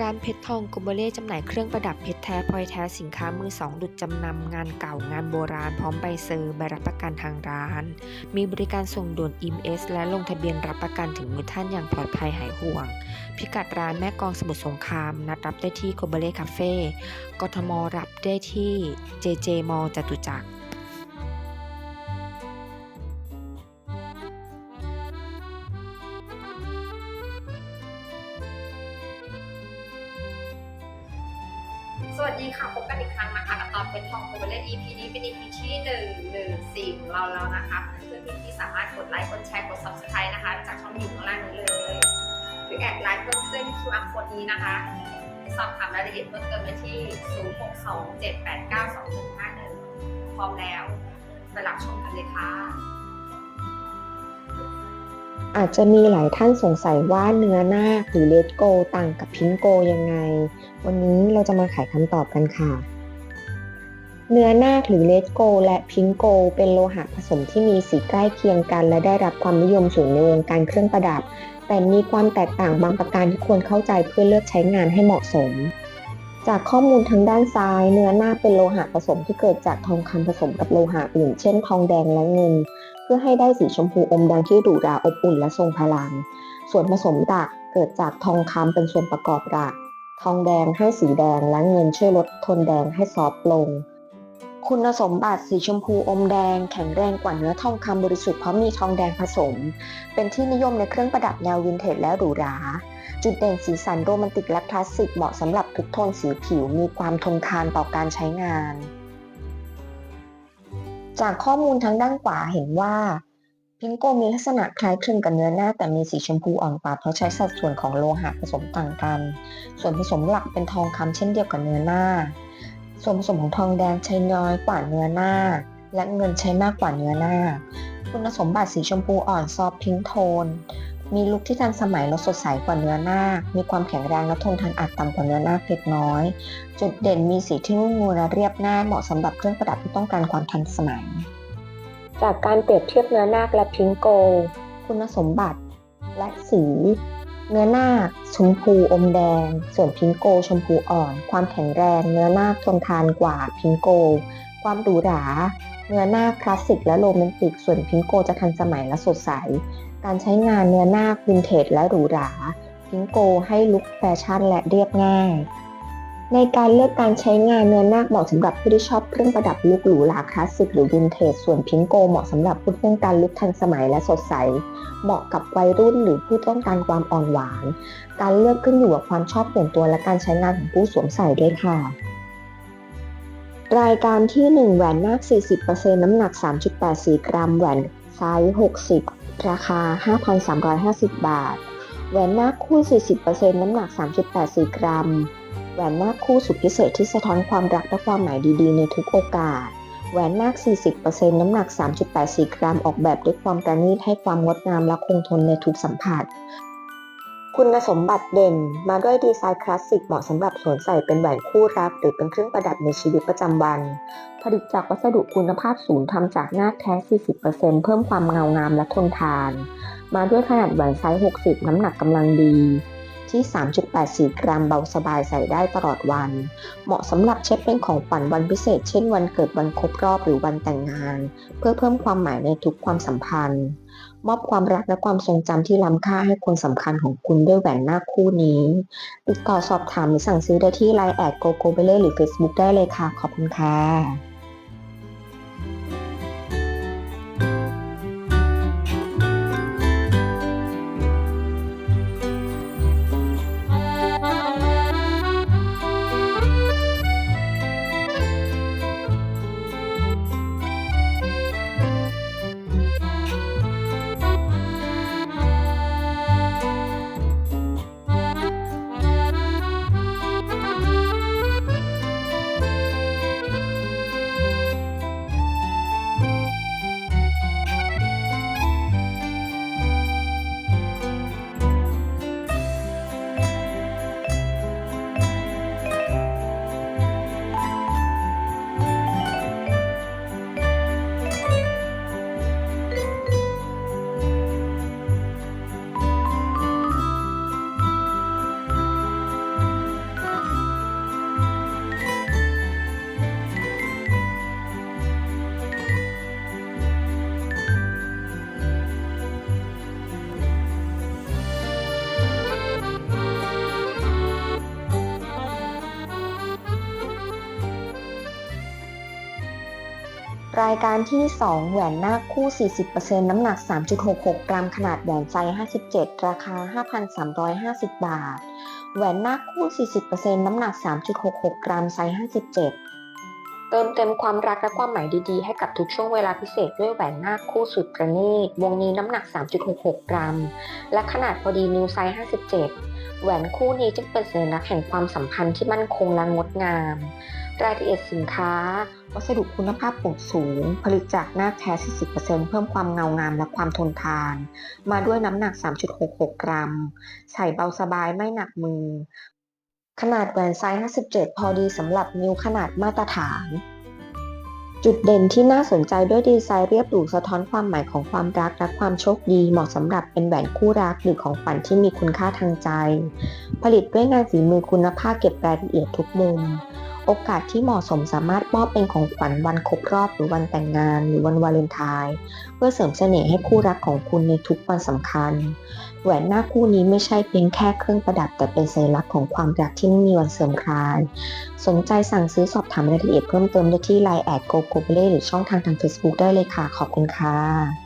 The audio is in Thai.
ร้านเพชรทองโกโบเล่จำหน่ายเครื่องประดับเพชรแท้พลอยแท้สินค้ามือสองหลุดจำนำงานเก่างานโบราณพร้อมใบเซอร์ใบรับประกันทางร้าน มีบริการส่งด่วน EMS และลงทะเบียนรับประกันถึงมือท่านอย่างปลอดภัยหายห่วง พิกัดร้านแม่กองสมุทรสงคราม นัดรับได้ที่โกโบเล่คาเฟ่กทมรับได้ที่ JJ มอจตุจักร สวัสดีค่ะพบกันอีกครั้งนะคะกับตอนเป็นทองโคเล่ EP นี้เป็น EP ที่หนึ่งหนึ่งสี่ของเราแล้วนะคะเพื่อนๆที่สามารถกดไลค์กดแชร์กด subscribe นะคะ จากช่องอยู่ข้างล่างนี้เลย หรือแอดไลน์เพิ่มเพื่อนที่ QR code นี้นะคะ สอบถามรายละเอียดเพิ่มเติมได้ที่ 0627892151 พร้อมแล้วไปรับชมกันเลยค่ะ อาจจะมีหลายท่านสงสัยว่าเนื้อหน้าหรือเลดโกต่างกับพิงโกยังไง วันนี้เราจะมาไขคำตอบกันค่ะ เนื้อนาคหรือเลดโกและพิงโกเป็นโลหะผสมที่มีสีใกล้เคียงกัน และได้รับความนิยมสูงในวงการเครื่องประดับ แต่มีความแตกต่างบางประการที่ควรเข้าใจเพื่อเลือกใช้งานให้เหมาะสม จากข้อมูลทางด้านซ้าย เนื้อนาคเป็นโลหะผสมที่เกิดจากทองคำผสมกับโลหะอื่น เช่น ทองแดงและเงิน เพื่อให้ได้สีชมพูอมแดงที่หรูหราอบอุ่นและทรงพลัง ส่วนผสมหลักเกิดจากทองคำเป็นส่วนประกอบหลัก ทองแดงให้สีแดงและเงินช่วยลดโทนแดงให้ซอฟลง คุณสมบัติสีชมพูอมแดงแข็งแรงกว่าเนื้อทองคำบริสุทธิ์เพราะมีทองแดงผสม เป็นที่นิยมในเครื่องประดับแนววินเทจและหรูหราจุดเด่นสีสันโรแมนติกและคลาสสิกเหมาะสำหรับทุกโทนสีผิวมีความทนทานต่อการใช้งาน จากข้อมูลทางด้านขวาเห็นว่าพิงโกมีลักษณะคล้ายคลึงกับเนื้อหน้า แต่มีสีชมพูอ่อนกว่าเพราะใช้สัดส่วนของโลหะผสมต่างกัน ส่วนผสมหลักเป็นทองคำเช่นเดียวกับเนื้อหน้า ส่วนผสมของทองแดงใช้น้อยกว่าเนื้อหน้า และเงินใช้มากกว่าเนื้อหน้า คุณสมบัติสีชมพูอ่อนซอฟพิงโทน มีลุคที่ทันสมัยและสดใสกว่าเนื้อหน้า มีความแข็งแรงและทนทานอัดต่ำกว่าเนื้อหน้าเล็กน้อย จุดเด่นมีสีที่นุ่มนวลและเรียบง่ายเหมาะสำหรับเครื่องประดับที่ต้องการความทันสมัย จากการเปรียบเทียบเนื้อนาคและพิงโก คุณสมบัติและสีเนื้อนาคชมพูอมแดง ส่วนพิงโกชมพูอ่อน ความแข็งแรง เนื้อนาคทนทานกว่าพิงโก ความหรูหรา เนื้อนาคคลาสสิกและโรแมนติก ส่วนพิงโกจะทันสมัยและสดใส การใช้งานเนื้อนาควินเทจและหรูหราพิงโกให้ลุคแฟชั่นและเรียบง่าย ในการเลือกการใช้งานเนื้อนาคเหมาะสำหรับผู้ที่ชอบเครื่องประดับลุคหรูหราคลาสสิกหรือวินเทจส่วนพิงโกเหมาะสำหรับผู้ที่ต้องการลุคทันสมัยและสดใส เหมาะกับวัยรุ่นหรือผู้ต้องการความอ่อนหวาน การเลือกขึ้นอยู่กับความชอบส่วนตัวและการใช้งานของผู้สวมใส่ด้วยค่ะรายการที่ 1 แหวนนาค 40%น้ำหนัก 3.84 กรัม แหวน ไซส์ 60 ราคา 5,350 บาท แหวนนาคคู่ 40%น้ำหนัก 3.84 กรัม แหวนนาคคู่สุดพิเศษที่สะท้อนความรักและความหมายดีๆ ในทุกโอกาส แหวนนาค40%น้ำหนัก 3.84 กรัม ออกแบบด้วยความประณีตให้ความงดงามและคงทนในทุกสัมผัส คุณสมบัติเด่นมาด้วยดีไซน์คลาสสิกเหมาะสำหรับสวมใส่เป็นแหวนคู่รัก หรือเป็นเครื่องประดับในชีวิตประจำวัน ผลิตจากวัสดุคุณภาพสูงทำจากนาคแท้ 40%เพิ่มความเงางามและทนทาน มาด้วยขนาดแหวนไซส์ 60 น้ำหนักกำลังดี ที่ 3.84 กรัมเบาสบายใส่ได้ตลอดวัน เหมาะสำหรับเช็คเป็นของขวัญวันพิเศษ เช่นวันเกิดวันครบรอบหรือวันแต่งงาน เพื่อเพิ่มความหมายในทุกความสัมพันธ์ มอบความรักและความทรงจำที่ล้ำค่าให้คนสำคัญของคุณด้วยแหวนหน้าคู่นี้ ติดต่อสอบถามหรือสั่งซื้อได้ที่ไลน์แอดโกโกเบเล่หรือ Facebook ได้เลยค่ะ ขอบคุณค่ะ รายการที่ 2 แหวนหน้าคู่ 40%น้ำหนัก 3.66 กรัม ขนาดแหวนไซส์ 57 ราคา 5,350 บาท แหวนหน้าคู่ 40%น้ำหนัก 3.66 กรัม ไซส์ 57 เติมเต็มความรักและความหมายดีๆ ให้กับทุกช่วงเวลาพิเศษด้วยแหวนหน้าคู่สุดประณีต วงนี้น้ำหนัก 3.66 กรัม และขนาดพอดีนิ้วไซส์ 57 แหวนคู่นี้จึงเป็นสัญลักษณ์แห่งความสัมพันธ์ที่มั่นคงและงดงาม รายละเอียดสินค้า วัสดุคุณภาพปกสูง ผลิตจากหน้าแท้ 40%เพิ่มความเงางามและความทนทาน มาด้วยน้ำหนัก 3.66 กรัม ใส่เบาสบายไม่หนักมือ ขนาดแหวนไซส์ 57 พอดีสำหรับนิ้วขนาดมาตรฐาน จุดเด่นที่น่าสนใจด้วยดีไซน์เรียบหรูสะท้อนความหมายของความรักและความโชคดี เหมาะสำหรับเป็นแหวนคู่รักหรือของขวัญที่มีคุณค่าทางใจ ผลิตด้วยงานฝีมือคุณภาพเก็บรายละเอียดทุกมุม โอกาสที่เหมาะสมสามารถมอบเป็นของขวัญวันครบรอบหรือวันแต่งงาน หรือวันวาเลนไทน์เพื่อเสริมเสน่ห์ให้คู่รักของคุณในทุกวันสำคัญ แหวนหน้าคู่นี้ไม่ใช่เพียงแค่เครื่องประดับ แต่เป็นสัญลักษณ์ของความรักที่ไม่มีวันเสื่อมคลาย สนใจสั่งซื้อสอบถามรายละเอียดเพิ่มเติมได้ที่ Line แอดโกโกเบเล่หรือช่องทางทาง Facebook ได้เลยค่ะ ขอบคุณค่ะ